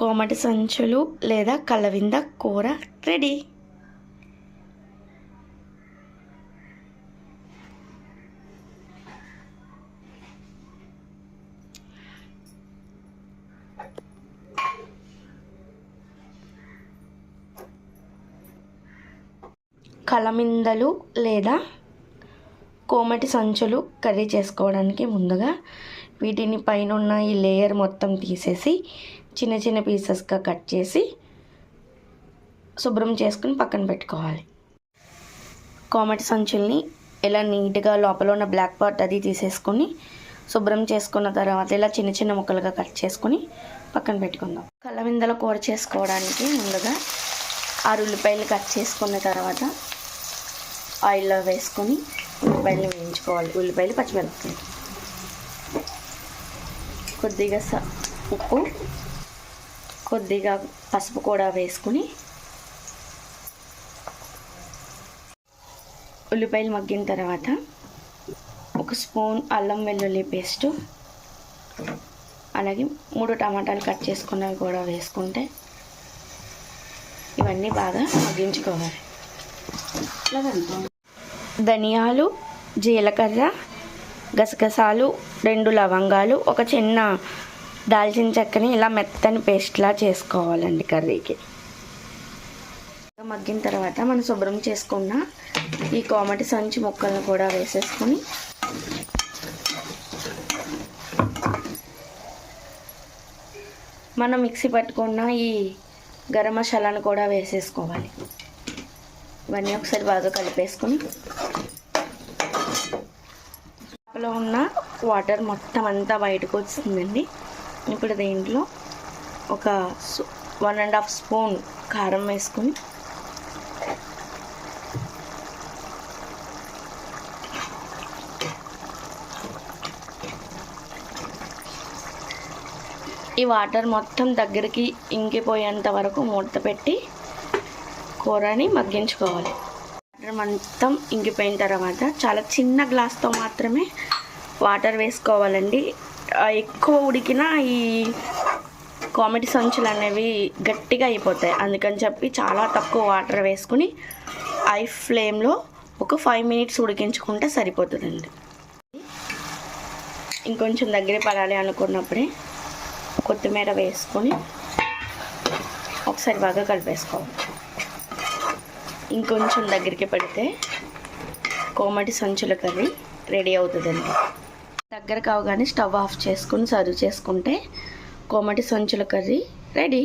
కోమటి సంచులు లేదా కలవింద కూర రెడీ. కలమిందలు లేదా కోమటి సంచులు కర్రీ చేసుకోవడానికి ముందుగా వీటిని పైన ఉన్న ఈ లేయర్ మొత్తం తీసేసి చిన్న చిన్న పీసెస్గా కట్ చేసి శుభ్రం చేసుకుని పక్కన పెట్టుకోవాలి. కోమటి సంచుల్ని ఇలా నీట్గా లోపల ఉన్న బ్లాక్ పార్ట్ అది తీసేసుకొని శుభ్రం చేసుకున్న తర్వాత ఇలా చిన్న చిన్న ముక్కలుగా కట్ చేసుకొని పక్కన పెట్టుకుందాం. కలవిందల కూర చేసుకోవడానికి ముందుగా ఆరు ఉల్లిపాయలు కట్ చేసుకున్న తర్వాత ఆయిల్లో వేసుకొని ఉల్లిపాయలు వేయించుకోవాలి. ఉల్లిపాయలు పచ్చిమిరపకాయలు. కొద్దిగా స ఉప్పు కొద్దిగా పసుపు కూడా వేసుకుని ఉల్లిపాయలు మగ్గిన తర్వాత ఒక స్పూన్ అల్లం వెల్లుల్లి పేస్టు అలాగే మూడు టమాటాలు కట్ చేసుకున్నవి కూడా వేసుకుంటే ఇవన్నీ బాగా మగ్గించుకోవాలి. ధనియాలు జీలకర్ర గసగసాలు రెండు లవంగాలు ఒక చిన్న దాల్చిన చెక్కని ఇలా మెత్తని పేస్ట్లా చేసుకోవాలండి కర్రీకి. మగ్గిన తర్వాత మనం శుభ్రం చేసుకున్న ఈ కోమటి సంచి ముక్కలను కూడా వేసేసుకొని మనం మిక్సీ పట్టుకున్న ఈ గరం మసాలాను కూడా వేసేసుకోవాలి. ఇవన్నీ ఒకసారి బాగా కలిపేసుకొని లో ఉన్న వాటర్ మొత్తం అంతా బయటకు వస్తుందండి. ఇప్పుడు దీంట్లో ఒక వన్ అండ్ హాఫ్ స్పూన్ కారం వేసుకుని ఈ వాటర్ మొత్తం దగ్గరికి ఇంకిపోయేంత వరకు మూత పెట్టి కూరని మగ్గించుకోవాలి. మొత్తం ఇంకిపోయిన తర్వాత చాలా చిన్న గ్లాస్తో మాత్రమే వాటర్ వేసుకోవాలండి. ఎక్కువ ఉడికిన ఈ కామెడీ సంచులు అనేవి గట్టిగా అయిపోతాయి. అందుకని చెప్పి చాలా తక్కువ వాటర్ వేసుకుని ఐ ఫ్లేమ్లో ఒక ఫైవ్ మినిట్స్ ఉడికించుకుంటే సరిపోతుందండి. ఇంకొంచెం దగ్గర పడాలి అనుకున్నప్పుడే కొత్తిమీర వేసుకొని ఒకసారి బాగా కలిపేసుకోవాలి. ఇంకొంచెం దగ్గరికి పెడితే కోమటి సంచుల కర్రీ రెడీ అవుతుందండి. దగ్గర కావగానే స్టవ్ ఆఫ్ చేసుకుని సర్వ్ చేసుకుంటే కోమటి సంచుల కర్రీ రెడీ.